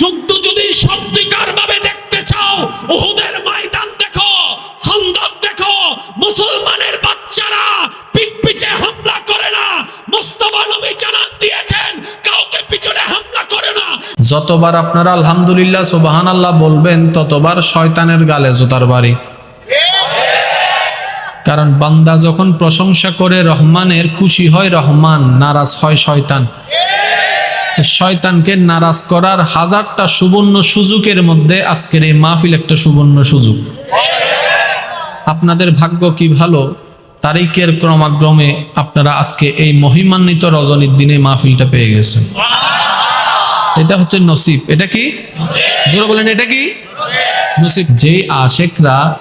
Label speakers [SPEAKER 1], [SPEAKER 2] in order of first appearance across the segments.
[SPEAKER 1] যুদ্ধ যদি সত্যিকার ভাবে দেখতে চাও, উহুদের ময়দান দেখো, খন্দক দেখো, মুসলমানের বাচ্চারা পিঠ পিছে হামলা করে না। মুস্তফা নবী জানান দিয়েছেন, কাউকে পিছনে হামলা করে না।
[SPEAKER 2] যতবার আপনারা আলহামদুলিল্লাহ সুবাহান আল্লাহ বলবেন, ততবার শয়তানের গালে জোতার বাড়ি। কারণ বান্দা যখন প্রশংসা করে রহমানের, খুশি হয় রহমান, নারাজ হয় শয়তান। শয়তানকে নারাজ করার হাজারটা সুবর্ণ সুযোগের মধ্যে আজকের এই মাহফিল একটা সুবর্ণ সুযোগ। আপনাদের ভাগ্য কি ভালো? তারিখের ক্রমাক্রমে আপনারা আজকে এই মহিমান্বিত রজনীর দিনে মাহফিলটা পেয়ে গেছেন। এটা হচ্ছে নসিব। এটা কি? জোরে বলেন, এটা কি? নসিব। যে আশেকরা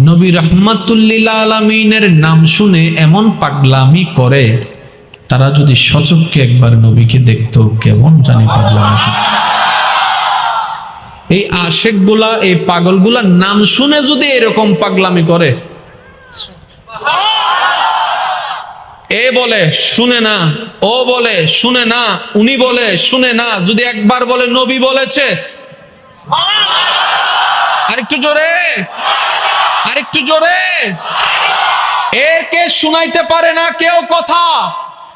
[SPEAKER 2] নবী রহমাতুল্লিল আলমিনের নাম শুনে এমন পাগলামি করে তারা যদি সচক্ষে একবার নবীকে দেখতো, কেমন জানি পাগলামি করে। এই আশেকগুলা এই পাগলগুলা নাম শুনে যদি এরকম পাগলামি করে, এ বলে, শুনে না, ও বলে, শুনে না, উনি বলে, শুনে না, যদি একবার বলে নবী বলেছে, আরেকটু জোরে আরেকটু জোরে একে শুনাইতে পারে না, কেউ কথা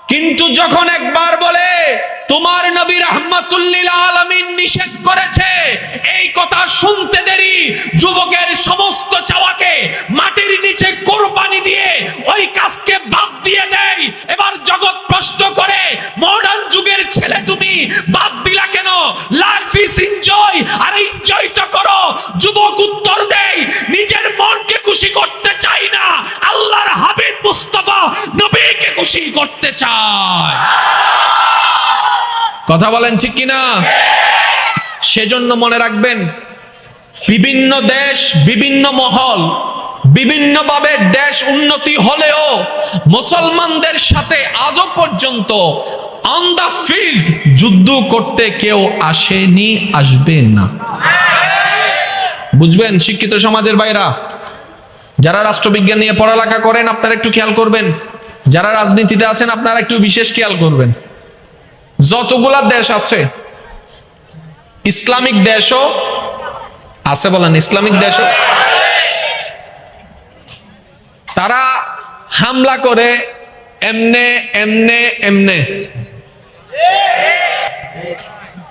[SPEAKER 2] কিন্তু যখন একবার বলে, তোমার নবী রহমাতুল্লিল আলামিন নিষেধ করেছে, এই কথা শুনতে দেরি, যুবকের সমস্ত চাওয়াকে মাটির নিচে কোরবানি দিয়ে ওই কাজকে বাদ দিয়ে দেয়। এবার জগৎ প্রশ্ন করে, মডার্ন যুগের ছেলে তুমি, বাদ দিলা কেন? লাইফ ইজ এনজয় আর এনজয় তো করো। যুবক উত্তর দেয়, নিজের মনকে খুশি করতে চাই না। আল্লাহর হাবিব মুস্তাফা নবীকে খুশি করতে চায়। কথা বলেন ঠিক কিনা? সেজন্য মনে রাখবেন, বিভিন্ন দেশ, বিভিন্ন মহল, বিভিন্নভাবে দেশ উন্নতি হলেও মুসলমানদের সাথে আজও পর্যন্ত অন দা ফিল্ড যুদ্ধ করতে কেউ আসেনি, আসবে না। বুঝবেন, শিক্ষিত সমাজের বাইরা যারা রাষ্ট্রবিজ্ঞান নিয়ে পড়ালেখা করেন, আপনারা একটু খেয়াল করবেন। যারা রাজনীতিতে আছেন, আপনারা একটু বিশেষ খেয়াল করবেন। যতগুলা দেশ আছে, ইসলামিক দেশও আছে বলেন, ইসলামিক দেশও। তারা হামলা করে এমনে এমনে এমনে।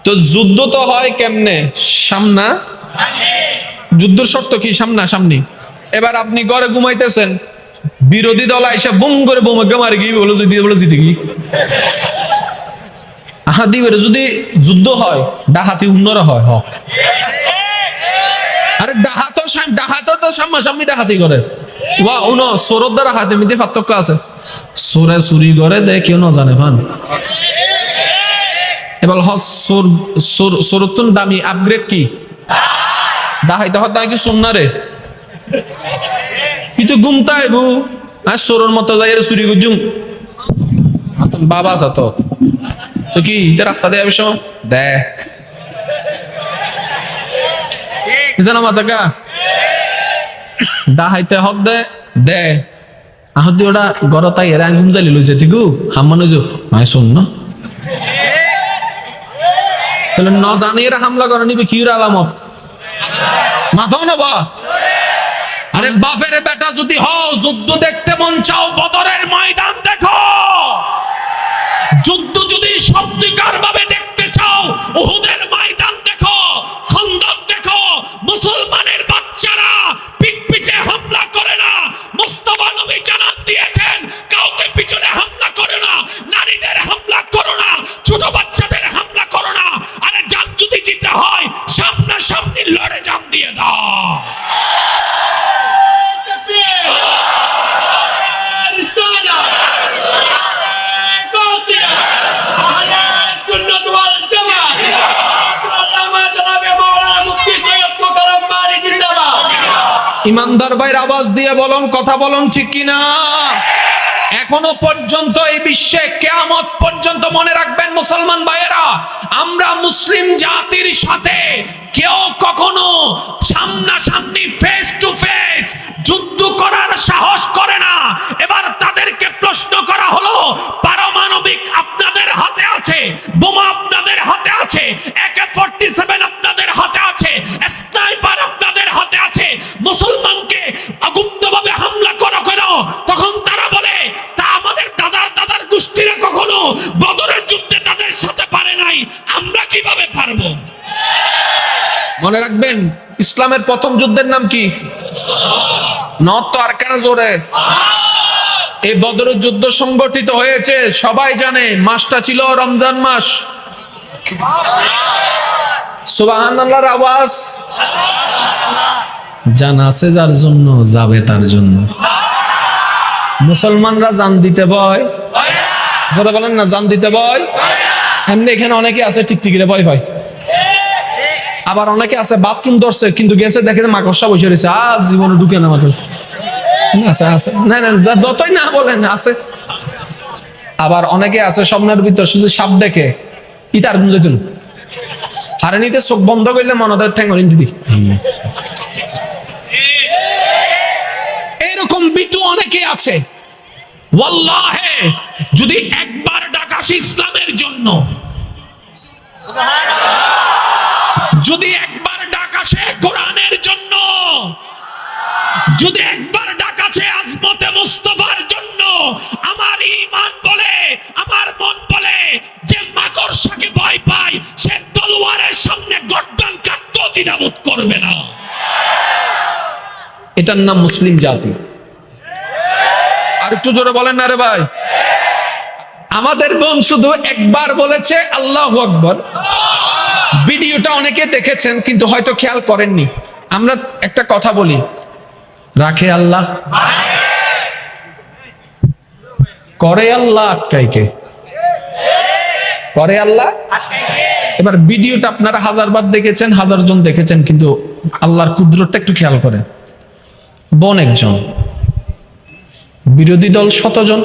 [SPEAKER 2] তো যুদ্ধ তো হয় কেমনে? সামনা? যুদ্ধের শর্ত কি? সামনা, সামনি। এবার আপনি ঘরে ঘুমাইতেছেন, বিরোধী দল আইসা বুম করে বোমাকে মারি গিয়ে বলে যদি বলে জিতে কি? আহা যদি যুদ্ধ হয় ডাহাতি উন্নর হয়, হ। আরে ডাহাত ডাহাত তো সামনাসামনি ডাহাতি করে। ওয়া, উন, সোরত দ্বারা হাতে মিতে পার্থক্য আছে। সোরে চুরি করে দে, কেউ না জানে ফান এবার হ, সোর সোর দামি আপগ্রেড কি? দাহাইতে হত কি শুননা রে কিন্তু গুমতা এবু? আর সোরর মতো যাই চুরি গুজুম বাবা তো। তো কি রাস্তা দিয়ে দে। জানা মাতাকা ডাহাইতে হক দে। দে। আহত ওটা গড় তাই এরা গুম জালি লই যেতি গু হাম্মান যো। মাই শোন না। তাহলে ন জানি এরা হামলা করে, নিবে কি আলামত? মাথাও না বা? আরে বাপের বেটা যদি হও যুদ্ধ দেখতে মন চাও বদরের ইমানদার ভাইয়ের আওয়াজ দিয়ে বলুন, কথা বলুন ঠিক কিনা? এখনও পর্যন্ত এই বিশ্বে কেয়ামত পর্যন্ত মনে রাখবেন মুসলমান ভাইয়েরা, আমরা মুসলিম জাতির মনে রাখবেন, ইসলামের প্রথম যুদ্ধের নাম কি? নট তো আর কেন জোরে? এই বদরের যুদ্ধ সংগঠিত হয়েছে, সবাই জানে, মাসটা ছিল রমজান মাস। সুবাহান আল্লাহর আওয়াজ। জানা আছে যার জন্য, যাবে তার জন্য। মুসলমানরা জান দিতে ভয়। বলেন না, জান দিতে ভয়। এমনি এখানে অনেকে আছে, টিকটিকিরে ভয় ভয় আবার অনেকে আছে বাথরুম ধরছে, কিন্তু গেছে দেখে মাকড়সা বসে রয়েছে। আজ জীবনে ঢুকে না মাত্র আছে আছে। না না যতই না বলেন, আছে। আবার অনেকে আছে স্বপ্নের ভিতর, শুধু সাপ দেখে। হারে নিতে চোখ বন্ধ করলে এরকম বিটু অনেকে আছে।
[SPEAKER 1] ওয়াল্লাহে, যদি একবার ডাকাস ইসলামের জন্য। যদি যদি একবার ডাকাছে আজমতে মুস্তফার জন্য, আমার ঈমান বলে, আমার মন বলে, যে মাকড়সাকে ভয় পায়, সে তলোয়ারের সামনে গর্দান কাটতেও দ্বিধাবোধ করবে না।
[SPEAKER 2] এটার নাম মুসলিম জাতি। আর একটু জোরে বলেন না রে ভাই। আমাদের বোন শুধু একবার বলেছে, আল্লাহ আকবর। ভিডিওটা অনেকে দেখেছেন, কিন্তু হয়তো খেয়াল করেননি। আমরা একটা কথা বলি রাখে আল্লাহ। করে আল্লাহ আটকাইকে। করে আল্লাহ? এবার ভিডিওটা আপনারা হাজারবার দেখেছেন হাজার জন দেখেছেন, কিন্তু আল্লাহর কুদরতটা একটু খেয়াল করেন। বোন একজন, বিরোধী দল শতজন।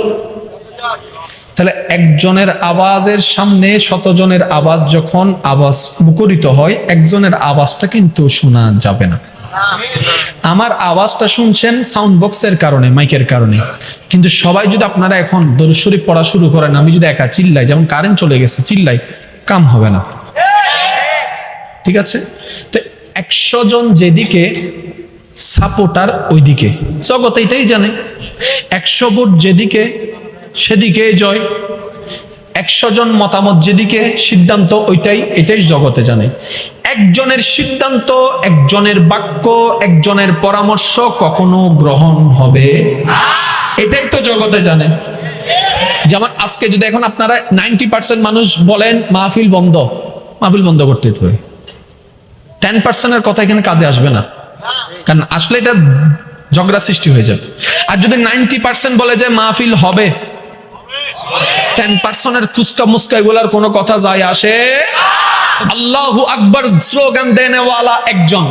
[SPEAKER 2] তাহলে একজনের আওয়াজের সামনে শতজনের আওয়াজ যখন আওয়াজ মুখরিত হয়, একজনের আওয়াজটা কিন্তু শোনা যাবে না। আমার আওয়াজটা শুনছেন সাউন্ড বক্সের কারণে মাইকের কারণে। কিন্তু সবাই যদি আপনারা এখন দরুদ শরীফ পড়া শুরু করেন, আমি যদি একা চিল্লাই, যেমন কারেন্ট চলে গেছে, চিল্লাই, কাম হবে না। ঠিক আছে? তো একশো জন যেদিকে সাপোর্টার ওইদিকে। জগৎ এটাই জানে। একশো ভোট যেদিকে, সেদিকে জয়। একশো জন মতামত যেদিকে, সিদ্ধান্ত ওইটাই, এটাই জগতে জানে। একজনের সিদ্ধান্ত, একজনের বাক্য, একজনের পরামর্শ কখনো গ্রহণ হবে? এটাই তো জগতে জানে। যেমন আজকে যদি এখন আপনারা নাইনটি পার্সেন্ট মানুষ বলেন, মাহফিল বন্ধ। মাহফিল বন্ধ করতে হবে টেন পার্সেন্টের কথা এখানে কাজে আসবে না। কারণ আসলে এটা ঝগড়া সৃষ্টি হয়ে যাবে। আর যদি নাইনটি পার্সেন্ট বলে যে মাহফিল হবে টেন পার্সেন্টের ফুচকা মুস্কা এগুলার কোনো কথা যায় আসে? আল্লাহু আকবর স্লোগান দেনেওয়ালা একজন।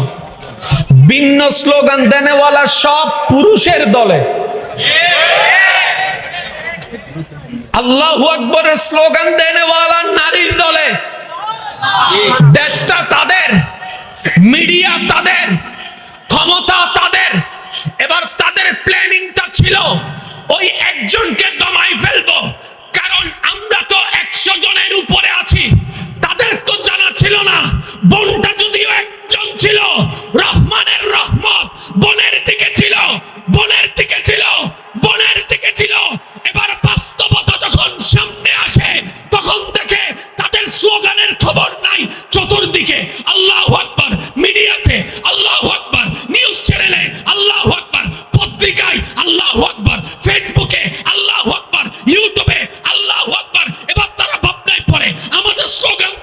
[SPEAKER 2] ভিন্ন স্লোগান দেনেওয়ালা সব পুরুষের দলে। আল্লাহু আকবরের স্লোগান দেনেওয়ালা নারীর দলে। দেশটা তাদের, মিডিয়া তাদের, ক্ষমতা তাদের। এবার তাদের প্ল্যানিংটা ছিল, ওই একজনকে দমাই ফেলব।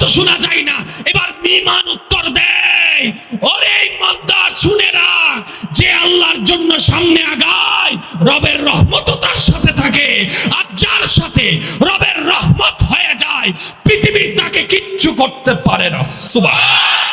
[SPEAKER 2] তো শোনা যায় না। এবার বিমান উত্তর দেয়। ওরে ইমানদার শুনে রাখ। যে আল্লাহর জন্য সামনে আগায়, রবের রহমত তার সাথে থাকে। আর যার সাথে রবের রহমত হয়ে যায়, পৃথিবী তাকে কিচ্ছু করতে পারে না। সুবাহ